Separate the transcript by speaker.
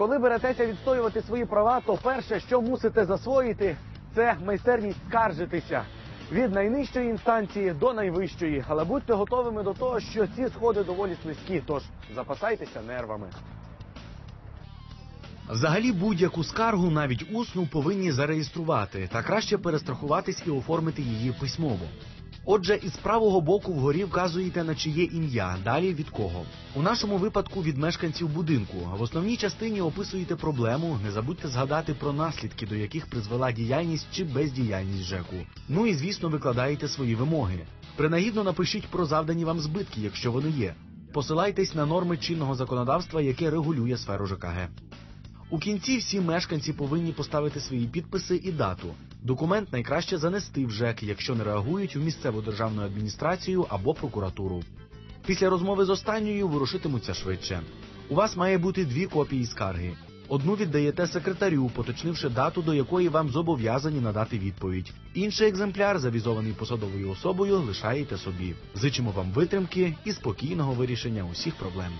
Speaker 1: Коли беретеся відстоювати свої права, то перше, що мусите засвоїти, це майстерність скаржитися від найнижчої інстанції до найвищої. Але будьте готовими до того, що ці сходи доволі слизькі, тож запасайтеся нервами.
Speaker 2: Взагалі будь-яку скаргу, навіть усну, повинні зареєструвати та краще перестрахуватись і оформити її письмово. Отже, із правого боку вгорі вказуєте на чиє ім'я, далі від кого. У нашому випадку від мешканців будинку. В основній частині описуєте проблему. Не забудьте згадати про наслідки, до яких призвела діяльність чи бездіяльність ЖЕКу. Ну і звісно, викладаєте свої вимоги. Принагідно напишіть про завдані вам збитки, якщо вони є. Посилайтесь на норми чинного законодавства, яке регулює сферу ЖКГ. У кінці всі мешканці повинні поставити свої підписи і дату. Документ найкраще занести в ЖЕК, якщо не реагують в місцеву державну адміністрацію або прокуратуру. Після розмови з останньою вирушитимуться швидше. У вас має бути дві копії скарги. Одну віддаєте секретарю, поточнивши дату, до якої вам зобов'язані надати відповідь. Інший екземпляр, завізований посадовою особою, лишаєте собі. Зичимо вам витримки і спокійного вирішення усіх проблем.